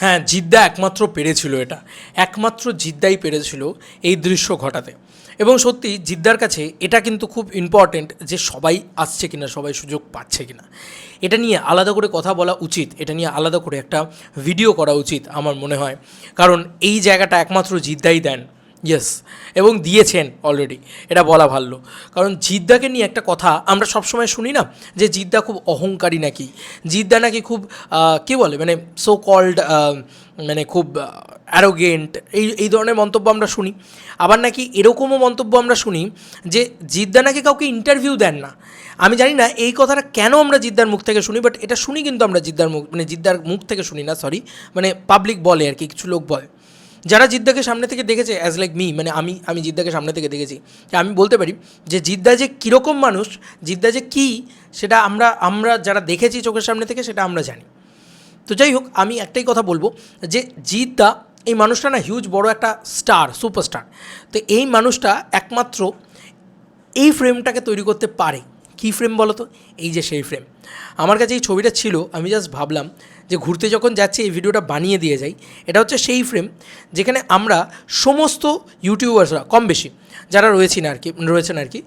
হ্যাঁ জিদ্দা একমাত্র পেরেছিল এটা। একমাত্র জিদ্দাই পেরেছিল এই দৃশ্য ঘটাতে। এবং সত্যি, জিদ্দার কাছে এটা কিন্তু খুব ইম্পর্টেন্ট যে সবাই আসছে কিনা, সবাই সুযোগ পাচ্ছে কিনা। এটা নিয়ে আলাদা করে কথা বলা উচিত, এটা নিয়ে আলাদা করে একটা ভিডিও করা উচিত, আমার মনে হয়। কারণ এই জায়গাটা একমাত্র জিদ্দাই দেন। ইয়েস এবং দিয়েছেন অলরেডি এটা বলা ভালো কারণ জিদ্দাকে নিয়ে একটা কথা আমরা সবসময় শুনি না, যে জিদ্দা খুব অহংকারী নাকি? জিদ্দা নাকি খুব কী বলে? মানে সো কল্ড মানে খুব অ্যারোগেন্ট এই এই ধরনের মন্তব্য আমরা শুনি। আবার নাকি এরকমও মন্তব্য আমরা শুনি, যে জিদ্দা নাকি কাউকে ইন্টারভিউ দেন না। আমি জানি না এই কথাটা কেন আমরা জিদ্দার মুখ থেকে শুনি বাট এটা শুনি কিন্তু আমরা জিদ্দার মুখ মানে জিদ্দার মুখ থেকে শুনি না সরি মানে পাবলিক বলে আর কি, কিছু লোক বলে। যারা জিদ্দাকে সামনে থেকে দেখেছে অ্যাজ লাইক মি মানে আমি আমি জিদ্দাকে সামনে থেকে দেখেছি আমি বলতে পারি যে জিদ্দা যে কীরকম মানুষ, জিদ্দা যে কী, সেটা আমরা আমরা যারা দেখেছি চোখের সামনে থেকে, সেটা আমরা জানি। তো যাই হোক, আমি একটাই কথা বলব যে জিদ্দা এই মানুষটা না হিউজ বড় একটা স্টার সুপারস্টার তো এই মানুষটা একমাত্র এই ফ্রেমটাকে তৈরি করতে পারে। কী ফ্রেম বলো তো এই যে সেই ফ্রেম আমার কাছে এই ছবিটা ছিল, আমি জাস্ট ভাবলাম যে ঘুরতে যখন যাচ্ছি, এই ভিডিওটা বানিয়ে দিয়ে যাই, এটা হচ্ছে সেই ফ্রেম যেখানে আমরা সমস্ত ইউটিউবার্সরা কম বেশি যারা রয়েছেন আর কি, রয়েছেন আর কি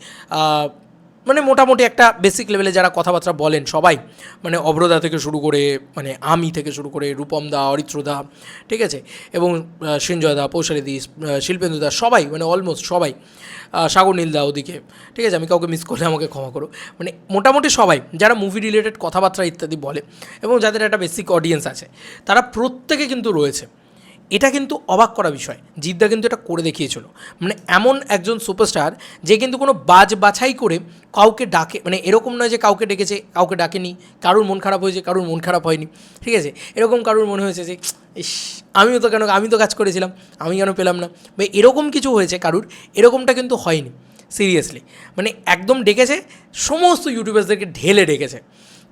মানে মোটামুটি একটা বেসিক লেভেলে যারা কথাবার্তা বলেন সবাই মানে অভ্রদা থেকে শুরু করে মানে আমি থেকে শুরু করে রূপম দা, অরিত্র দা, ঠিক আছে? এবং সৃঞ্জয় দা, পৌশালী দি শিল্পেন্দু দা, সবাই মানে অলমোস্ট সবাই সাগর নীল দা ওদিকে, ঠিক আছে? আমি কাউকে মিস করলে আমাকে ক্ষমা করো। মানে মোটামুটি সবাই, যারা মুভি রিলেটেড কথাবার্তা ইত্যাদি বলে, এবং যাদের একটা বেসিক অডিয়েন্স আছে, তারা প্রত্যেকে কিন্তু রয়েছে। এটা কিন্তু অবাক করা বিষয়। জিদ্দা কিন্তু এটা করে দেখিয়েছিল। মানে এমন একজন সুপারস্টার যে কিন্তু কোনো বাজ বাছাই করে কাউকে ডাকে মানে এরকম নয় যে কাউকে ডেকেছে, কাউকে ডাকেনি, কারোর মন খারাপ হয়েছে, কারোর মন খারাপ হয়নি। ঠিক আছে? এরকম কারোর মনে হয়েছে যে, ইস, আমিও তো কেন, আমি তো কাজ করেছিলাম, আমি কেন পেলাম না? বা এরকম কিছু হয়েছে কারুর, এরকমটা কিন্তু হয়নি। সিরিয়াসলি। মানে একদম ডেকেছে, সমস্ত ইউটিউবার্সদেরকে ঢেলে ডেকেছে।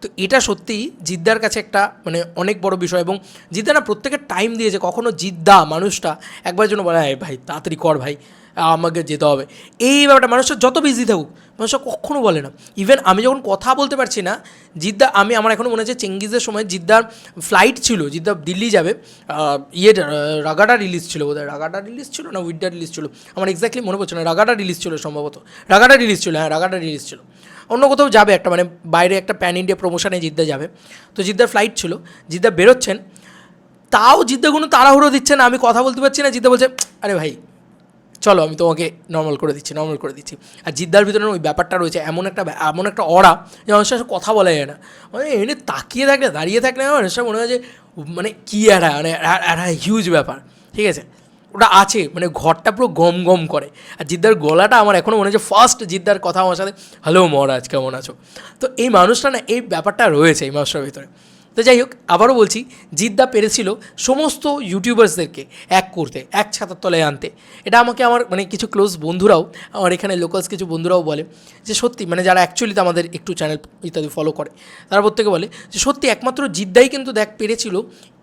তো এটা সত্যি জিদ্দার কাছে একটা মানে অনেক বড় বিষয় এবং জিদ্দা না প্রত্যেকের টাইম দিয়েছে, কখনো জিদ্দা মানুষটা একবার জন্য বলে, "এই ভাই, তাড়াতাড়ি কর ভাই, আমাকে যেতে হবে। এই ব্যাপারটা মানুষটা যত বিজি থাকুক, মানুষটা কখনো বলে না। ইভেন আমি যখন কথা বলতে পারছি না, জিদ্দা, আমি, আমার এখনও মনে আছে চেঙ্গিজের সময় জিদ্দার ফ্লাইট ছিল, জিদ্দা দিল্লি যাবে ইয়ে রাগাটা রিলিজ ছিল বোধহয়। রাগাটা রিলিজ ছিল না উইডা রিলিজ ছিল? আমার এক্স্যাক্টলি মনে পড়ছে না, রাগাটা রিলিজ ছিল সম্ভবত। রাগাটা রিলিজ ছিল হ্যাঁ রাগাটা রিলিজ ছিল। অন্য কোথাও যাবে একটা মানে বাইরে একটা প্যান ইন্ডিয়া প্রমোশনে জিদ্দা যাবে। তো জিদ্দার ফ্লাইট ছিল, জিদ্দা বেরোচ্ছেন, তাও জিদ্দা কোনো তাড়াহুড়ো দিচ্ছে না, আমি কথা বলতে পারছি না, জিদ্দা বলছে, আরে ভাই, চলো আমি তোমাকে নর্মাল করে দিচ্ছি নর্মাল করে দিচ্ছি। আর জিদ্দার ভিতরে ওই ব্যাপারটা রয়েছে, এমন একটা এমন একটা অরা যে মানুষের সাথে কথা বলা যায় না। মানে এমনি তাকিয়ে থাকলে, দাঁড়িয়ে থাকলে আমার মনে হয় যে মানে কী একটা মানে একটা হিউজ ব্যাপার, ঠিক আছে? ওটা আছে মানে ঘরটা পুরো গম গম করে। আর জিদ্দার গলাটা আমার এখনও মনে হচ্ছে ফার্স্ট জিদ্দার কথা আমার সাথে হ্যালো মহারাজ, কেমন আছো? তো এই মানুষটা না, এই ব্যাপারটা রয়েছে এই মানুষটার ভিতরে। তো যাই হোক, আবারও বলছি, জিদ্দা পেরেছিল সমস্ত ইউটিউবার্সদেরকে এক করতে, এক ছাতার তলায় আনতে। এটা আমাকে আমার মানে কিছু ক্লোজ বন্ধুরাও, আমার এখানে লোকালস কিছু বন্ধুরাও বলে যে, সত্যি মানে যারা অ্যাকচুয়ালি আমাদের একটু চ্যানেল ইত্যাদি ফলো করে, তারা প্রত্যেকে বলে যে, সত্যি, একমাত্র জিদ্দাই কিন্তু দেখ পেরেছিল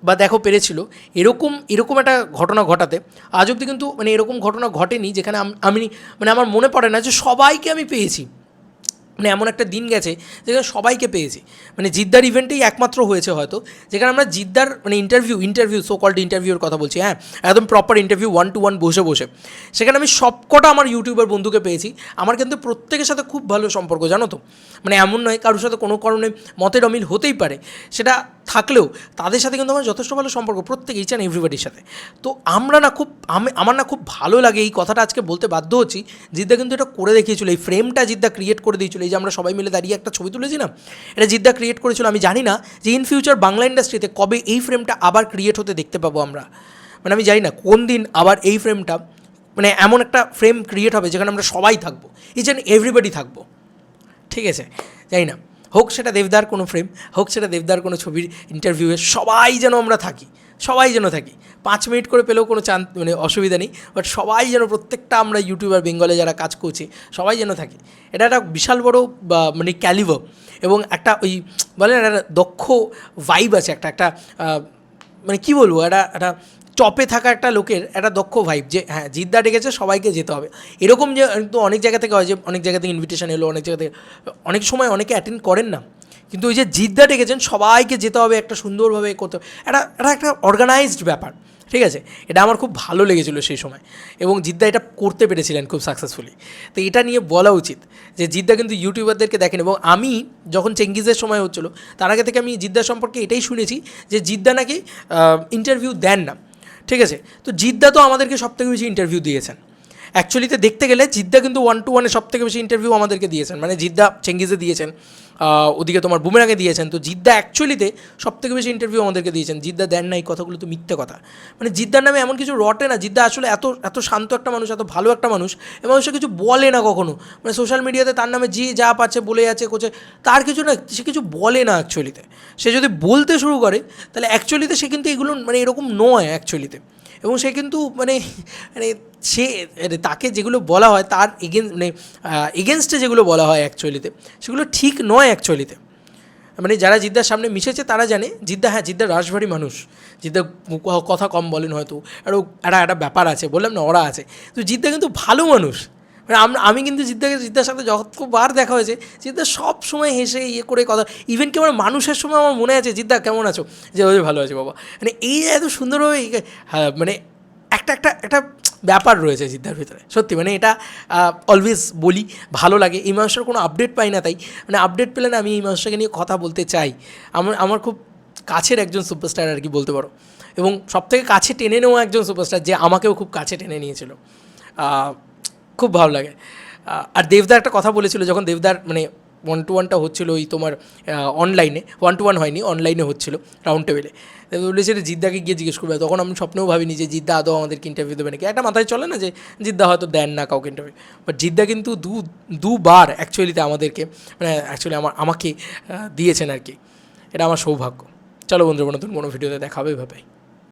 বা দেখো পেরেছিল। এরকম এরকম একটা ঘটনা ঘটাতে, আজ অবধি কিন্তু মানে এরকম ঘটনা ঘটেনি যেখানে আমি মানে আমার মনে পড়ে না যে, সবাইকে আমি পেয়েছি। মানে এমন একটা দিন গেছে যেখানে সবাইকে পেয়েছি। মানে জিদ্দার ইভেন্টেই একমাত্র হয়েছে হয়তো, যেখানে আমরা জিদ্দার মানে ইন্টারভিউ ইন্টারভিউ সো কল্ড ইন্টারভিউর কথা বলছি হ্যাঁ একদম proper interview one to one বসে বসে। সেখানে আমি সবকটা আমার ইউটিউবার বন্ধুকে পেয়েছি। আমার কিন্তু প্রত্যেকের সাথে খুব ভালো সম্পর্ক, জানো তো? মানে এমন নয় কারোর সাথে কোনো কারণে মতের অমিল হতেই পারে। সেটা থাকলেও তাদের সাথে কিন্তু আমার যথেষ্ট ভালো সম্পর্ক, প্রত্যেক ইচ অ্যান্ড এভরিবাডির সাথে। তো আমরা না খুব, আমি, আমার না খুব ভালো লাগে এই কথাটা আজকে বলতে বাধ্য হচ্ছি। জিদ্দা কিন্তু এটা করে দেখিয়েছিল, এই ফ্রেমটা জিদ্দা ক্রিয়েট করে দিয়েছিল। এই যে আমরা সবাই মিলে দাঁড়িয়ে একটা ছবি তুলেছি না, এটা জিদ্দা ক্রিয়েট করেছিল, আমি জানি না যে ইন ফিউচার বাংলা ইন্ডাস্ট্রিতে কবে এই ফ্রেমটা আবার ক্রিয়েট হতে দেখতে পাবো আমরা। মানে আমি জানি না কোন দিন আবার এই ফ্রেমটা মানে এমন একটা ফ্রেম ক্রিয়েট হবে যেখানে আমরা সবাই থাকব ইচ অ্যান্ড এভরিবডি থাকব। ঠিক আছে? জানি না। হোক সেটা দেবদার কোনো ফ্রেম হোক সেটা দেবদার কোনো ছবির ইন্টারভিউয়ে সবাই যেন আমরা থাকি, সবাই যেন থাকি। পাঁচ মিনিট করে পেলেও কোনো চান মানে অসুবিধা নেই বাট সবাই যেন প্রত্যেকটা আমরা ইউটিউবার বেঙ্গলে যারা কাজ করছি, সবাই যেন থাকি। এটা একটা বিশাল বড় মানে ক্যালিভার এবং একটা ওই, বলে একটা দক্ষ ভাইব আছে, একটা একটা মানে কী বলব, একটা একটা টপে থাকা একটা লোকের একটা দক্ষ ভাইব যে হ্যাঁ জিদ্দা ডেকেছে, সবাইকে যেতে হবে। এরকম যে অনেক জায়গা থেকে হয় যে, অনেক জায়গা থেকে ইনভিটেশন এলো, অনেক জায়গা থেকে, অনেক সময় অনেকে অ্যাটেন্ড করেন না। কিন্তু ওই যে জিদ্দা ডেকেছেন, সবাইকে যেতে হবে, একটা সুন্দরভাবে করতে হবে। একটা এটা একটা অর্গানাইজড ব্যাপার, ঠিক আছে? এটা আমার খুব ভালো লেগেছিলো সেই সময়। এবং জিদ্দা এটা করতে পেরেছিলেন খুব সাকসেসফুলি তো এটা নিয়ে বলা উচিত যে, জিদ্দা কিন্তু ইউটিউবারদেরকে দেখেন এবং আমি যখন চেঙ্গিজের সময় হচ্ছিল, তার আগে থেকে আমি জিদ্দা সম্পর্কে এটাই শুনেছি যে, জিদ্দা নাকি ইন্টারভিউ দেন না। ঠিক আছে? তো জিদ্দা তো আমাদেরকে সব থেকে বেশি ইন্টারভিউ দিয়েছেন। অ্যাকচুয়ালিতে দেখতে গেলে জিদ্দা কিন্তু ওয়ান টু ওয়ানে সব থেকে বেশি ইন্টারভিউ আমাদেরকে দিয়েছেন। মানে জিদ্দা চেঙ্গিজে দিয়েছেন ওদিকে তোমার বুমেরাঙে দিয়েছেন। তো জিদ্দা অ্যাকচুয়ালিতে সব থেকে বেশি ইন্টারভিউ আমাদেরকে দিয়েছেন। জিদ্দা দেন না এই কথাগুলো তো মিথ্যে কথা। মানে জিদ্দার নামে এমন কিছু রটে না। জিদ্দা আসলে এত এত শান্ত একটা মানুষ, এত ভালো একটা মানুষ এবং সে কিছু বলে না কখনো। মানে সোশ্যাল মিডিয়াতে তার নামে যে যা পাচ্ছে, বলে যাচ্ছে কোচে তার কিছু না, সে কিছু বলে না অ্যাকচুয়ালিতে সে যদি বলতে শুরু করে, তাহলে অ্যাকচুয়ালিতে সে কিন্তু এগুলো মানে এরকম নয় অ্যাকচুয়ালিতে এবং সে কিন্তু মানে মানে সে মানে তাকে যেগুলো বলা হয় তার এগেন মানে এগেনস্টে যেগুলো বলা হয় অ্যাকচুয়ালিতে সেগুলো ঠিক নয় অ্যাকচুয়ালিতে মানে যারা জিদ্দার সামনে মিশেছে তারা জানে জিদ্দা হ্যাঁ জিদ্দা রাশভারী মানুষ। জিদ্দা কথা কম বলেন হয়তো। আর ও একটা একটা ব্যাপার আছে বললাম না ওরা আছে। তো জিদ্দা কিন্তু ভালো মানুষ। মানে আমরা আমি কিন্তু জিদ্দাকে জিদ্দার সাথে যতবার দেখা হয়েছে জিদ্দা সব সময় হেসে ইয়ে করে কথা ইভেন কি আমার মানুষের সময় আমার মনে আছে জিদ্দা কেমন আছো? যে ভালো আছে বাবা। মানে এই এত সুন্দরভাবে হ্যাঁ, মানে একটা একটা একটা ব্যাপার রয়েছে জিদ্দার ভিতরে। সত্যি মানে এটা অলওয়েজ বলি, ভালো লাগে। এই মানুষটার কোনো আপডেট পাই না তাই। মানে আপডেট পেলে না আমি এই মানুষটাকে নিয়ে কথা বলতে চাই। আমার আমার খুব কাছের একজন সুপারস্টার আর কি বলতে পারো। এবং সবথেকে কাছে টেনে নেওয়া একজন সুপারস্টার যে আমাকেও খুব কাছে টেনে নিয়েছিল। খুব ভালো লাগে। আর দেবদা একটা কথা বলেছিল, যখন দেবদার মানে ওয়ান টু ওয়ানটা হচ্ছিল ওই তোমার অনলাইনে ওয়ান টু ওয়ান হয়নি অনলাইনে হচ্ছিল রাউন্ড টেবিলে বলেছে যে জিদ্দাকে গিয়ে জিজ্ঞেস করবে। তখন আমি স্বপ্নেও ভাবিনি যে জিদ্দা আদৌ আমাদেরকে ইন্টারভিউ দেবে নাকি। একটা মাথায় চলে না যে জিদ্দা হয়তো দেন না কাউকে ইন্টারভিউ বাট জিদ্দা কিন্তু দু দুবার অ্যাকচুয়ালিতে আমাদেরকে মানে অ্যাকচুয়ালি আমার, আমাকে দিয়েছেন আর কি। এটা আমার সৌভাগ্য। চলো বন্ধুরা, নতুন কোনো ভিডিওতে দেখাবে এভাবে